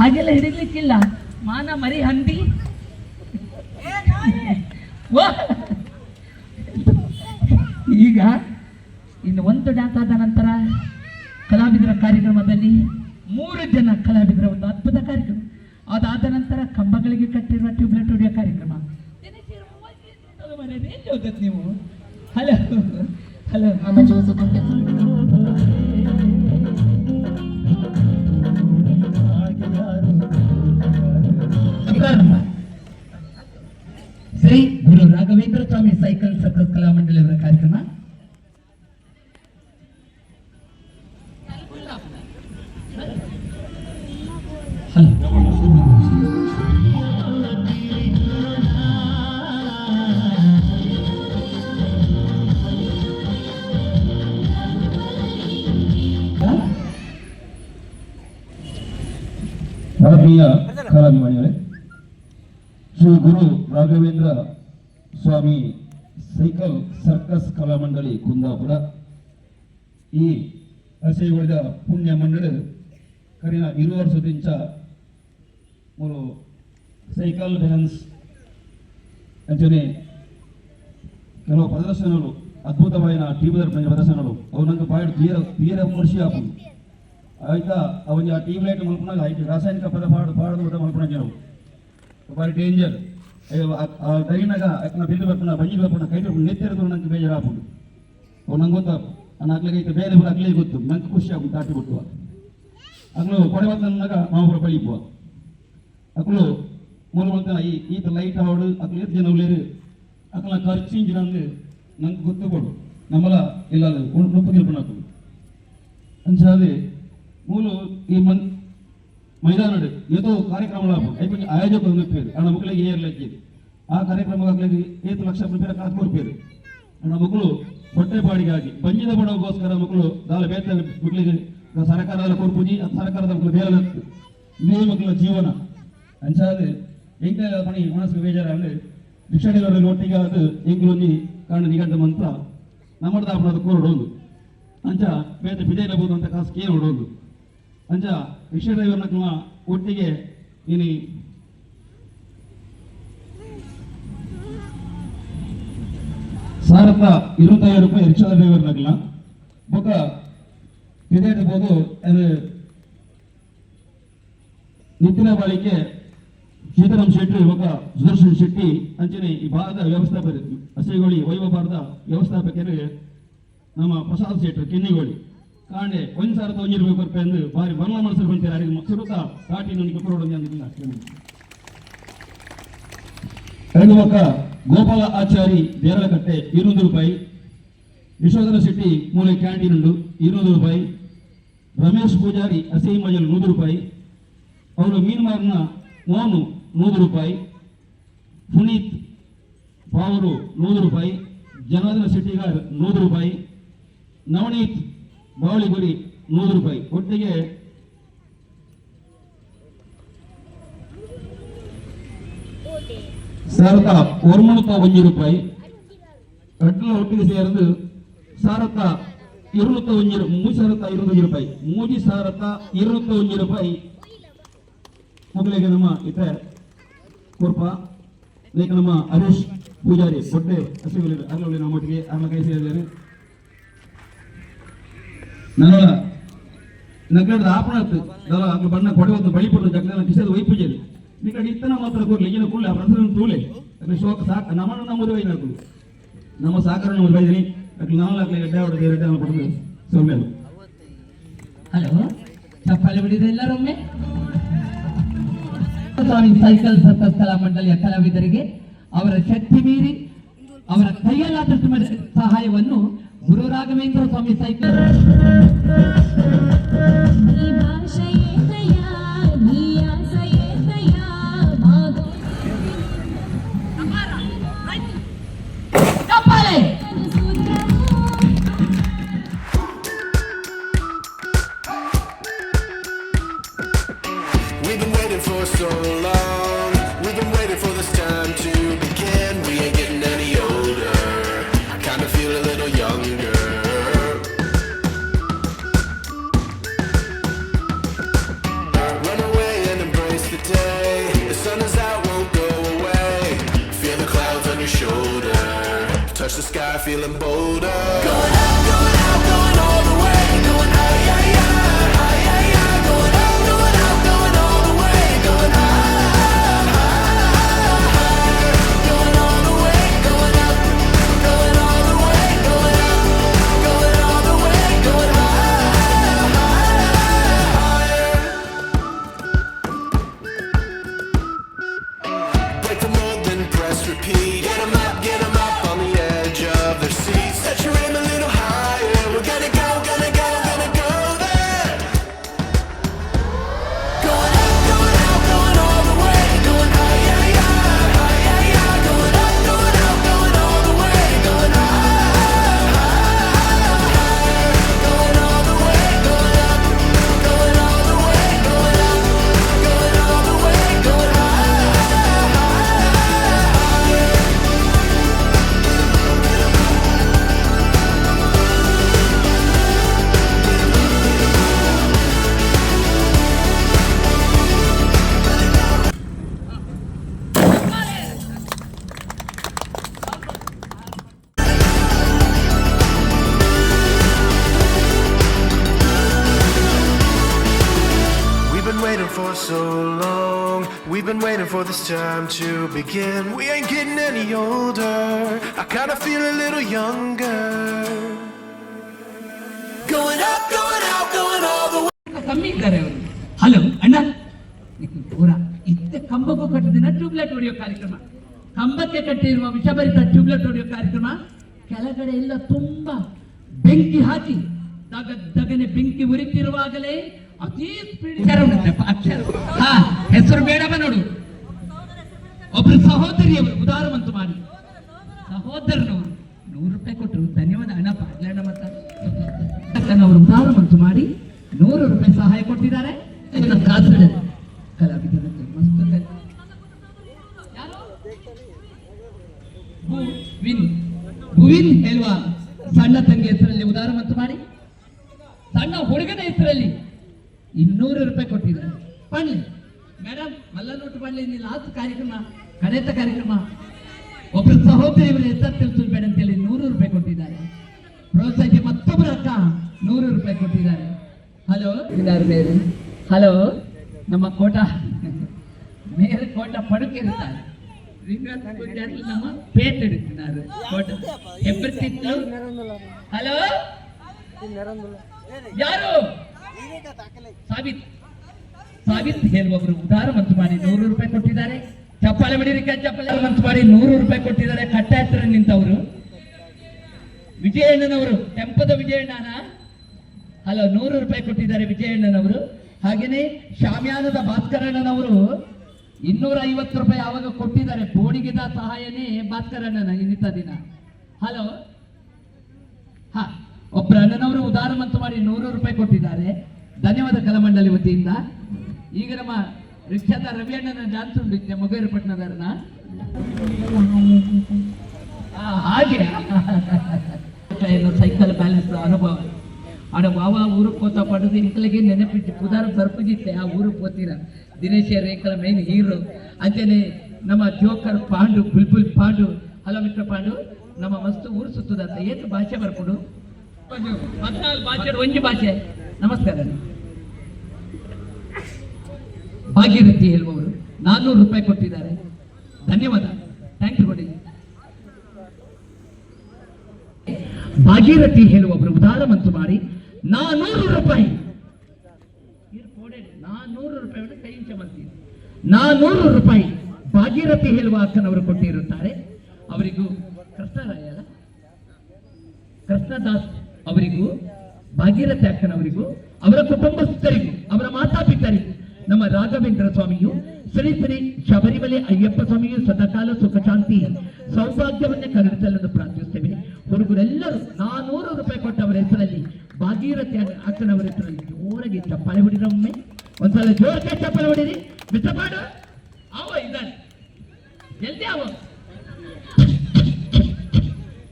ಹಾಗೆಲ್ಲ ಹಿಡಿಲಿಕ್ಕಿಲ್ಲ. ಮಾನ ಮರಿ ಹಂದಿ! ಈಗ ಇನ್ನು ಒಂದು ಡ್ಯಾನ್ಸ್ ಆದ ನಂತರ ಕಲಾವಿದರ ಕಾರ್ಯಕ್ರಮದಲ್ಲಿ ಮೂರು ಜನ ಕಲಾವಿದರ, ಒಂದು ಅದ್ಭುತ ಕಾರ್ಯಕ್ರಮ. ಅದಾದ ನಂತರ ಕಂಬಗಳಿಗೆ ಕಟ್ಟಿರುವ ಟ್ಯೂಬ್ಲೈಟ್ ಹೊಡೆಯೋ ಕಾರ್ಯಕ್ರಮ. ನೀವು ಹಲೋ. ಹಲೋ ಪ್ರಾರಂಭ ಶ್ರೀ ಗುರು ರಾಘವೇಂದ್ರ ಸ್ವಾಮಿ ಸೈಕಲ್ ಸರ್ಕಸ್ ಕಲಾ ಮಂಡಳಿಯವರ ಕಾರ್ಯಕ್ರಮ ಹಲೋ ಆತ್ಮೀಯ ಕಲಾಭಿಮಾನಿಗಳೇ ಗುರು ರಾಘವೇಂದ್ರ ಸ್ವಾಮಿ ಸೈಕಲ್ ಸರ್ಕಸ್ ಕಲಾಮಂಡಳಿ ಕುಂದಾಪುರ. ಈ ಅಸೆಗೊಳಿದ ಪುಣ್ಯ ಮಂಡಳಿ ಕರಿನ ಇರುವರ್ಸುದಿಂಚ ಮೂರು ಸೈಕಲ್ ಡ್ಯಾನ್ಸ್ ಅಂಚನೆ ಕೆಲವು ಪ್ರದರ್ಶನಗಳು ಅದ್ಭುತವಾದ ಟಿ ವಿ ಪ್ರದರ್ಶನಗಳು ಅವು ನಂಗೆ ಬಾಯ್ಡ್ ತೀರ ತೀರ ಮುರ್ಷಿ ಆಯ್ತಾ ಅವನಿಗೆ ಆ ಟಿ ವಿ ಲೈಟ್ ಮಲ್ಕೊಂಡಾಗ ಆಯ್ತು, ರಾಸಾಯನಿಕ ಪದ ಪಾಡು ಪಾಡದು ಮಲ್ಕೊಂಡಂಗೆ ನಾವು ಮಲ್ಕೊಂಡಾಗ ನಾವು ಬಾರಿ ಡೇಂಜರ್ ಆ ದರಿನಾಗ ಯಾಕಂದ್ರೆ ಬಿಲ್ಲು ಬರ್ಕೊಂಡ ಬಂಜಿ ಬರ್ಕೊಂಡ ಕೈ ಬರ್ಕೊಂಡು ನೆತ್ತಿರದು ನಂಗೆ ಬೇಜಾರು ಆಗ್ಬೋದು ಅವು ನಂಗೆ ಗೊತ್ತಾಗ ನಾನು ಆಗ್ಲಿಗೆ ಬೇರೆ ಬರ ಆಗ್ಲೇ ಗೊತ್ತು ನಂಗೆ ಖುಷಿ ಆಗುತ್ತೆ ದಾಟಿ ಬಿಟ್ಟು ಅಗ್ಲು ಕೊಡೆ ಬಂದಾಗ ಮಾವುರ ಬಳಿಪುವ ಅಕ್ಲು ಮೂಲ ಬಂತ ಈ ಈತ ಲೈಟ್ ಹಾಡು ಅಕ್ಲು ಎಷ್ಟು ಜನ ಉಳ್ಳೇರು ಅಕ್ಲ ಖರ್ಚಿಂಜಿನ ನಂಗೆ ಗೊತ್ತು ಕೊಡು ನಮ್ಮಲ್ಲ ಇಲ್ಲ ನೊಪ್ಪು ನಿಲ್ಕೊಂಡು ಅಂಚಾದೆ ಮೂಲು ಈ ಮನ್ ಕಾರ್ಯಕ್ರಮ ಐಪಂಚ ಆಯೋಜಕರು ನಿಂಪೇರು ಅಣ್ಣ ಮಕ್ಕಳಿಗೆ ಏರ್ ಲೆಕ್ಕಿದೆ ಆ ಕಾರ್ಯಕ್ರಮ ಏತು ಲಕ್ಷ ರೂಪಾಯಿ ಕಾಸು ಕೊಡ್ತೀರಿ. ಅಣ್ಣ ಮಕ್ಕಳು ಹೊಟ್ಟೆ ಬಾಡಿಗಾಗಿ ಬಂಜಿದ ಬಡವಗೋಸ್ಕರ ಮಕ್ಕಳು ದಾಲ ಬೇತ ಮಕ್ಕಳಿಗೆ ಸರ್ಕಾರದ ಕೊಡ್ಬೋದು ಅದು ಸರ್ಕಾರದ ಮಕ್ಕಳು ಬೇರೆ ಇದೇ ಮಕ್ಕಳ ಜೀವನ. ಅಂಚಾದೆ ಎಂಕ ಪಣಿ ಮನಸ್ಸು ಬೇಜಾರಾಗಲಿ ರಿಕ್ಷಾಡಿಗರಲ್ಲಿ ಒಟ್ಟಿಗೆ ಅದು ಎಂಗ್ಲೊಂಜಿ ಕಾರಣ ನಿಗಂಡ ಮಂತ್ರ ನಮ್ಮದ ಅಪರಾಧ ಕೋರಡೋದು ಅಂಚ ಬೇತ ಬಿದೇ ಲಬೋದು ಅಂತ ಕಾಸು ಕೇಳಿ ಹೊಡೋದು ಅಂಚ ಕ್ರಮ ಒಟ್ಟಿಗೆ ಇನಿ ಸಾರಥ ಇರುವತ್ತೈದು ರೂಪಾಯಿ ರಿಕ್ಷಾ ಡ್ರೈವರ್ನಾಗಲ್ಲ ಬೊಕ ಬಿಜಯದ ಬೋದು ಅದು ನಿತ್ತಿನ ಬಾಳಿಕೆ ಸೀತಾರಾಮ್ ಶೆಟ್ಟಿ ఒక ಸುದರ್ಶನ್ ಶೆಟ್ಟಿ, ಅಂಚನೆ ಈ ಭಾಗದ ವ್ಯವಸ್ಥಾಪಕ ಹಸಿಗೋಳಿ ವೈಭವ ಭಾರತ ವ್ಯವಸ್ಥಾಪಕರಿಗೆ ನಮ್ಮ ಪ್ರಸಾದ್ ಶೆಟ್ಟಿ ಕೆನ್ನಿಗೋಳಿ ಕಾಂಡೆ ಒಂದು ಸಾವಿರದ ಒಂಜಿ ರೂಪಾಯಿ ಎಂದು ಬಾರಿ ಬರ್ಲ ಮನಸ್ಸರು ಬಂತಾರೆ ಅವರಿಗೆ ಸುರುತ ಕಾಟಿ ನನಗೆ ಅಂದಿಲ್ಲ ಎರಡು ಪಕ್ಕ ಗೋಪಾಲ ಆಚಾರಿ ದೇರಳಕಟ್ಟೆ ಇನ್ನೂರು ರೂಪಾಯಿ ಯಶೋಧರ ಶೆಟ್ಟಿ ಮೂಲೆ ಕ್ಯಾಂಟೀನ್ ಉಂಡು ಇನ್ನೂರು ರೂಪಾಯಿ, ರಮೇಶ್ ಪೂಜಾರಿ ಹಸಿ ಮಜಲ್ ನೂರು ರೂಪಾಯಿ ಅವರು ಮೀನ್ಮಾರ್ನ ಮೋನು ನೂರು ರೂಪಾಯಿ, ಪುನೀತ್ ಪಾವರು ನೂರು ರೂಪಾಯಿ, ಜನಾರ್ದನ ಶೆಟ್ಟಿಗಾರ್ ನೂರು ರೂಪಾಯಿ, ನವನೀತ್ ಬಾವಳಿಗುರಿ ನೂರು ರೂಪಾಯಿ ಒಟ್ಟಿಗೆ ಸಾರತ ಒರ್ಮುಣತ ಒಂಜಿ ರೂಪಾಯಿ ಅಡ್ಲ ಒಟ್ಟಿಗೆ ಸೇರಿದು ಸಾರತ ಇರುನೂತ್ತ ಒಂಜಿ ರೂ- ಮೂಜಿ ಸಾರತ ಇರುನೂರು ರೂಪಾಯಿ ಮೂಜಿ ಸಾರತ ಇರುನೂತ್ತ ಒಂಜಿ ರೂಪಾಯಿ ಮೊದಲಿಗೆ ನಮ್ಮ ಇತ ಕುರ್ಪ ಲೈಕ್ ನಮ್ಮ ಹರೀಶ್ ಪೂಜಾರಿ ಬೊಡ್ಡೆ ಹಸಿಗಳು ಅಲ್ಲೊಳ್ಳಿ ನಮ್ಮ ಒಟ್ಟಿಗೆ ಆಮೇಲೆ ಕೈ ಸೇರಿದ್ದಾರೆ ನನ್ನ ನಗರದ ಆಪಣತ್ತು ಅಂಗ ಬಣ್ಣ ಕೊಡವತ್ತು ಬಳಿಪಟ್ಟು ಜಗದ ಕಿಸದ ಪೂಜೆ ಈ ಕಡೆ ಇತ್ತನ ಮಾತ್ರ ಕೊಡ್ಲಿ, ಈಗಿನ ಕೂಡಲೇ ಆ ಪ್ರಸನ್ನ ತೂಲೆ ಅದ್ರ ಶೋಕ ಸಾಕ ನಮ್ಮನ್ನು ನಮ್ಮ ವೈ ನಾಲ್ಕು ನಮ್ಮ ಸಾಕಾರ ನಮ್ಮದು ಬೈದಿನಿ ನಾವು ನಾಲ್ಕು ಗಡ್ಡೆ ಹೊಡೆದು ಎರಡನೂ ಕೊಡ್ತೀವಿ. ಸೌಮ್ಯ ಹಲೋ? ಚಪ್ಪಾಳೆ ಬಿಡಿದೆ ಎಲ್ಲರೊಮ್ಮೆ? ಸ್ವಾಮಿ ಸೈಕಲ್ ಕಲಾ ಮಂಡಳಿಯ ಕಲಾವಿದರಿಗೆ ಅವರ ಶಕ್ತಿ ಮೀರಿ ಅವರ ಕೈಯಲ್ಲಾದಷ್ಟು ಸಹಾಯವನ್ನು గురు రాఘవేంద్ర స్వామి సైకిల్. ఈ భాష sun is out, won't go away. Feel the clouds on your shoulder. Touch the sky, feeling bolder. Going up. This time to begin. We ain't getting any older. I kinda feel a little younger. Going up, going out, going all the way. ಕಮ್ಮಿ ಇದ್ದಾರೆ ಅವರು. Hello ಅಣ್ಣ. ಪೂರ ಇತ್ತೆ ಕಂಬಕ್ಕೂ ಕಟ್ಟಿದಿನ tube light ಹೊಡೆಯೋ ಕಾರ್ಯಕ್ರಮ. ಕಂಬಕ್ಕೆ ಕಟ್ಟಿರುವ ವಿಷಭರಿತ ಟ್ಯೂಬ್ಲೈಟ್ ಹೊಡೆಯೋ ಕಾರ್ಯಕ್ರಮ. ಕೆಳಗಡೆ ಎಲ್ಲ ತುಂಬಾ ಬೆಂಕಿ ಹಾಕಿ ದಗ ದಗನೆ ಬೆಂಕಿ ಉರಿತಿರುವಾಗಲೇ ಅತಿ ಸ್ಪೀಡ್ ಅಕ್ಷರ. ಹಾ ಹೆಸರು ಬೇಡವ ನೋಡು. ಒಬ್ರು ಸಹೋದರಿಯವರು ಉದಾರವಂತು ಮಾಡಿ. ಸಹೋದರನವರು ನೂರು ರೂಪಾಯಿ ಕೊಟ್ಟರು. ಧನ್ಯವಾದ ಅಣ್ಣ, ಪಾಡ್ಲಣ್ಣ ಮತ್ತ ಅವರು ಉದಾರವಂತು ಮಾಡಿ ನೂರು ರೂಪಾಯಿ ಸಹಾಯ ಕೊಟ್ಟಿದ್ದಾರೆ. ಯಾರು? ಭುವಿನ್. ಹೇಳುವ ಸಣ್ಣ ತಂಗಿ ಹೆಸರಲ್ಲಿ ಉದಾರವಂತು ಮಾಡಿ. ಸಣ್ಣ ಹುಡುಗನ ಹೆಸರಲ್ಲಿ ಇನ್ನೂರು ರೂಪಾಯಿ ಕೊಟ್ಟಿದ್ದಾರೆ. ಮೇಡಮ್ ಇಲ್ಲಿ ಲಾಸ್ಟ್ ಕಾರ್ಯಕ್ರಮ ಕಡೆತ ಕಾರ್ಯಕ್ರಮ. ಒಬ್ಬರು ಸಹೋದರಿ ಇವರು ಹೆಸರು ತಿಳಿಸಬೇಡ ಅಂತೇಳಿ ನೂರು ರೂಪಾಯಿ ಕೊಟ್ಟಿದ್ದಾರೆ. ಪ್ರೋತ್ಸಾಹಕ್ಕೆ ಮತ್ತೊಬ್ಬರ ಅಕ್ಕ ನೂರು ರೂಪಾಯಿ ಕೊಟ್ಟಿದ್ದಾರೆ. ಹಲೋ ಇದಾರ ಮೇರೆ. ಹಲೋ ನಮ್ಮ ಕೋಟ. ಮೇರೆ ಕೋಟ ಪಡುಕೆ ನಮ್ಮ ಪೇಟ್ ಇಡುತ್ತಿದ್ದಾರೆ ಕೋಟ. ಹೆಬ್ಬರ್ತಿತ್ತು ಹಲೋ ಯಾರು? ಸಾಬಿತ್. ಸಾಬಿತ್ ಹೇಳುವವರು ಉದಾರ ಮಂತು ಮಾಡಿ ನೂರು ರೂಪಾಯಿ ಕೊಟ್ಟಿದ್ದಾರೆ. ಚಪ್ಪಾಳೆ ಬಿಡಿರಿ ಚಪ್ಪಾಳೆ ಮಂತು ಮಾಡಿ ನೂರು ರೂಪಾಯಿ ಕೊಟ್ಟಿದ್ದಾರೆ. ಕಟ್ಟ ಹತ್ತಿರ ನಿಂತವರು. ವಿಜಯಣ್ಣನವರು ಟೆಂಪದ ವಿಜಯಣ್ಣನ. ಹಲೋ, ನೂರು ರೂಪಾಯಿ ಕೊಟ್ಟಿದ್ದಾರೆ ವಿಜಯಣ್ಣನವರು. ಹಾಗೇನೆ ಶಾಮ್ಯಾನದ ಭಾಸ್ಕರಣ್ಣನವರು ಇನ್ನೂರ ಐವತ್ತು ರೂಪಾಯಿ ಆವಾಗ ಕೊಟ್ಟಿದ್ದಾರೆ. ಬೋಡಿಗಿದ ಸಹಾಯನೇ ಭಾಸ್ಕರಣ್ಣನ ಇನ್ನಿತ ದಿನ. ಹಲೋ? ಹಾ ಒಬ್ಬರ ಅಣ್ಣನವರು ಉದಾರ ಮಂತು ಮಾಡಿ ನೂರು ರೂಪಾಯಿ ಕೊಟ್ಟಿದ್ದಾರೆ. ಧನ್ಯವಾದ ಕಲಮಂಡಲಿ ವತಿಯಿಂದ. ಈಗ ನಮ್ಮ ವಿಖ್ಯಾತ ರವಿ ಅಣ್ಣನ ಡ್ಯಾನ್ಸ್ ಉಂಟು ಆ, ಹಾಗೆ. ಸೈಕಲ್ ಬ್ಯಾಲೆನ್ಸ್ ಅನುಭವ. ಆಡ ವಾವ ಊರಿಗೆ ಹೋತ ಪಡೆದು ಇಂಕಲಿಗೆ ನೆನಪಿಟ್ಟು ಪುದಾರ ಬರ್ಪುಜಿತ್ತೆ ಆ ಊರು ಹೋತೀರ ದಿನೇಶ ರೇಖಲ ಮೇನ್ ಹೀರೋ ಅಂಚನೆ ನಮ್ಮ joker Pandu Bulbul Pandu. Hello mister Pandu ನಮ್ಮ ಮಸ್ತ್ ಊರು ಸುತ್ತದಂತ. ಏನು ಭಾಷೆ ಬರ್ಕೊಡು ಹದಿನಾಲ್ಕು ಭಾಷೆ ಒಂಜಿ ಭಾಷೆ. ನಮಸ್ಕಾರ. ಭಾಗ್ಯರಥಿ ಹೇಳುವವರು ನಾನ್ನೂರು ರೂಪಾಯಿ ಕೊಟ್ಟಿದ್ದಾರೆ. ಧನ್ಯವಾದ. ಥ್ಯಾಂಕ್ ಯು ಭಾಗೀರಥಿ ಹೇಳುವವರು ಉದಾರ ಮಂತು ಮಾಡಿ, ನಾನೂರು ರೂಪಾಯಿ. ನಾನೂರು ರೂಪಾಯಿ ಕೈ ರೂಪಾಯಿ ಭಾಗೀರಥಿ ಹೇಳುವ ಅಕ್ಕನವರು ಕೊಟ್ಟಿರುತ್ತಾರೆ. ಅವರಿಗೂ ಕೃಷ್ಣರಾಯ ಕೃಷ್ಣದಾಸ್ ಅವರಿಗೂ ಭಾಗೀರಥಿ ಅಕ್ಕನವರಿಗೂ, ಅವರ ಕುಟುಂಬಸ್ಥರಿಗೂ, ಅವರ ಮಾತಾಪಿತರಿಗೂ ನಮ್ಮ ರಾಘವೇಂದ್ರ ಸ್ವಾಮಿಯು ಶ್ರೀ ಶ್ರೀ ಶಬರಿಮಲೆ ಅಯ್ಯಪ್ಪ ಸ್ವಾಮಿಯು ಸದಾಕಾಲ ಸುಖ ಶಾಂತಿ ಸೌಭಾಗ್ಯವನ್ನೇ ಕರುಣಿಸಲೆಂದು ಪ್ರಾರ್ಥಿಸುತ್ತೇವೆ. ಹುಡುಗರೆಲ್ಲರೂ ನಾನೂರು ರೂಪಾಯಿ ಕೊಟ್ಟವರ ಹೆಸರಲ್ಲಿ ಭಾಗೀರಥಿ ಅಕ್ಕನವರ ಹೆಸರಲ್ಲಿ ಜೋರಾಗಿ ಚಪ್ಪಾಳೆ ಹೊಡಿರ ಒಮ್ಮೆ. ಒಂದ್ಸಲ ಜೋರಕ್ಕೆ ಚಪ್ಪಾಳೆ ಹೊಡಿರಿ. ಮಿಸ್ಟರ್ ಮಾಡು ಅವ ಇದ್ದಾನೆ ಜಲ್ದಿ ಅವ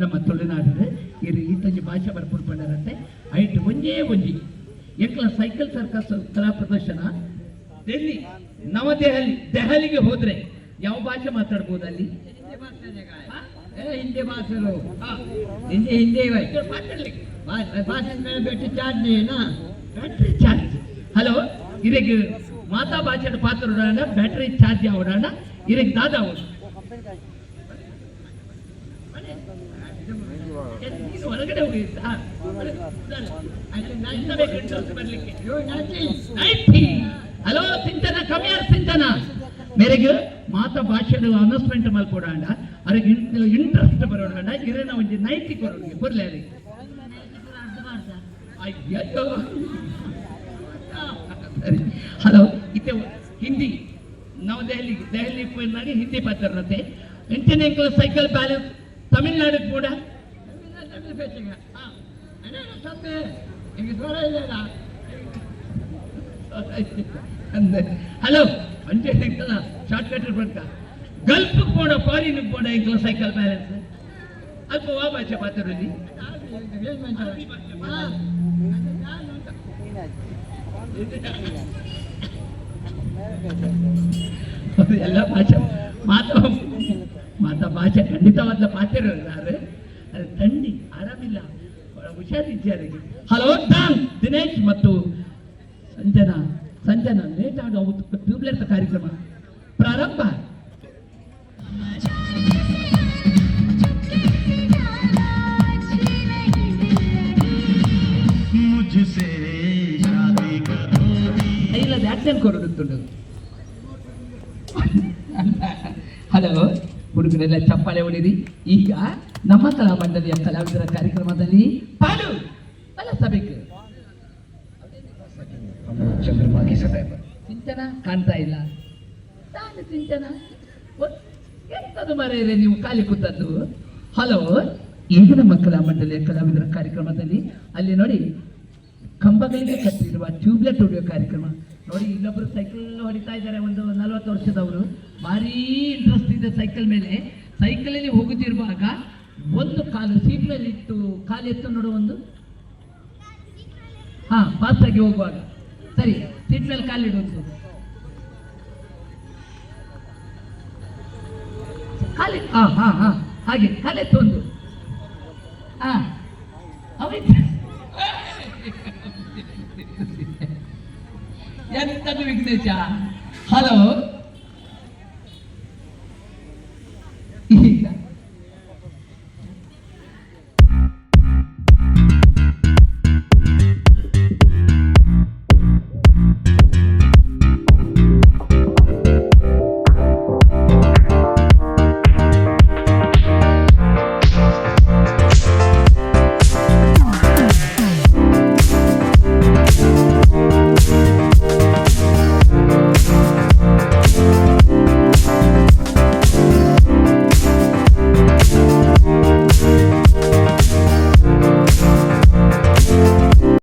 ನಮ್ಮ ತುಳುನಾಡಿದ್ರೆ ಈ ರೀತಿ ಭಾಷೆ ಬರ್ಪಡ್ಕೊಂಡಾರಂತೆ ಐಟ್ ಒಂಜೇ ಒಂಜಿ. ಎಕ್ಲ ಸೈಕಲ್ ಸರ್ಕಸ್ ಕಲಾ ಪ್ರದರ್ಶನ ಡೆಲ್ಲಿ ನವದೆಹಲಿ, ದೆಹಲಿಗೆ ಹೋದ್ರೆ ಯಾವ ಭಾಷೆ ಮಾತಾಡ್ಬೋದು ಅಲ್ಲಿ? ಹಿಂದಿ ಭಾಷೆಲು ಹಿಂದಿ ಹಿಂದಿ ಭಾಷೆ ಬೇಟಿ ಚಾರ್ಜ್ ಚಾರ್ಜ್. ಹಲೋ, ಇದಕ್ಕೆ ಮಾತಾ ಭಾಷೆ ಪಾತ್ರ ಬ್ಯಾಟರಿ ಚಾರ್ಜ್ ಅವಡಾಣ ಇದಕ್ಕೆ ದಾದಾ ಅವರು. ಹೊರಗಡೆ ಹೋಗಿದ್ದ ಬರ್ಲಿಕ್ಕೆ. ಮೇರೆಗೆ ಮಾತ ಭಾಷೆದ ಅನೌನ್ಸ್ಮೆಂಟ್ ಮಲ್ಕೊಡೋಣ ಅವ್ರಿಗೆ ಇಂಟ್ರೆಸ್ಟ್ ಬರೋಣ ಇರೇನ ಒಂದು ನೈತಿಕ ಕೊಡೋಣ ಬರಲಿ ಅವ್ರಿಗೆ ಅಯ್ಯೋ ಹಲೋ ಇತ್ತೆ ಹಿಂದಿ ನಾವು ದೆಹಲಿ ದೆಹಲಿ ಪೋಯಿನಾಗ ಹಿಂದಿ ಪತ್ರತೆ ಎಂಟನೇ ಕ್ಲಾಸ್ ಸೈಕಲ್ ಬ್ಯಾಲೆನ್ಸ್ ತಮಿಳ್ನಾಡು ಕೂಡ ಹಲೋ ಪಂಚಾಯಿತಿಲ್ಲ ಶಾರ್ಟ್ಕಟ್ರಿ ಬರ್ತಾ ಕಲ್ಪು ಕೋಣ ಫಾಲಿನು ಕೊಡೋ ಈ ಕ್ಲೋಸ್ ಸೈಕಲ್ ಮ್ಯಾಲೆ ಅಲ್ಪ ವಾ ಭಾಷೆ ಮಾತಾಡ್ರಿ ಎಲ್ಲ ಭಾಷೆ ಮಾತಾಡ ಮಾತಾ ಭಾಷೆ ಖಂಡಿತವಾದ ಪಾತ್ರೆ ಯಾರು? ತಣ್ಣಿ ಥಂಡಿ ಆರಾಮಿಲ್ಲ ಭಾಳ ಹುಷಾರಿದ್ದೆ ಹಲೋ ತಾ ದಿನೇಶ್ ಮತ್ತು ಸಂಜನಾ. ಸಂಜೆ ನಾನು ಲೇಟ್ ಆಗಿ ಅವತ್ತು ಕಾರ್ಯಕ್ರಮ ಪ್ರಾರಂಭ. ಹಲೋ ಹುಡುಗರೆಲ್ಲ ಚಪ್ಪಾಳೆ ಹೊಡಿರಿ ಈಗ ನಮ್ಮ ಕಲಾ ಮಂಡಳಿಯ ಕಲಾವಿದರ ಕಾರ್ಯಕ್ರಮದಲ್ಲಿ ಪಾಲು ಸಭೆ ಚಿಂತನ ಕಾಣ್ತಾ ಇಲ್ಲ. ನಾನು ಸಿಂಚನ ಎಂತದು ಮರೆಯಲ್ಲಿ ನೀವು ಖಾಲಿ ಕೂತದ್ದು ಹಲೋ ಈಗಿನ ಮಕ್ಕಳ ಮಂಡಳಿಯ ಕಲಾವಿದರ ಕಾರ್ಯಕ್ರಮದಲ್ಲಿ ಅಲ್ಲಿ ನೋಡಿ, ಕಂಬಗಳಿಗೆ ಕಟ್ಟಿರುವ ಟ್ಯೂಬ್ಲೆಟ್ ಹೊಡೆಯೋ ಕಾರ್ಯಕ್ರಮ. ನೋಡಿ ಇಲ್ಲೊಬ್ರು ಸೈಕಲ್ ಹೊಡಿತಾ ಇದ್ದಾರೆ, ಒಂದು ನಲವತ್ತು ವರ್ಷದವರು. ಭಾರಿ ಇಂಟ್ರೆಸ್ಟ್ ಇದೆ ಸೈಕಲ್ ಮೇಲೆ. ಸೈಕಲಲ್ಲಿ ಹೋಗುತ್ತಿರುವಾಗ ಒಂದು ಕಾಲು ಸೀಟ್ ಮೇಲೆ ಇಟ್ಟು ಕಾಲು ಎತ್ತು ನೋಡು ಒಂದು. ಹಾ ಫಾಸ್ಟ್ ಆಗಿ ಹೋಗುವಾಗ. ಸರಿ ಸೀಟ್ ಮೇಲೆ ಕಾಲಿಡುವುದು ಕಾಲಿ. ಹಾ ಹಾ ಹಾ. ಹಾಗೆ ಕಲೆ ತೊಂದು. ಹಾ ಅವೈತೆ ಎಂತದು ವಿಘ್ನೇಶ? ಹಲೋ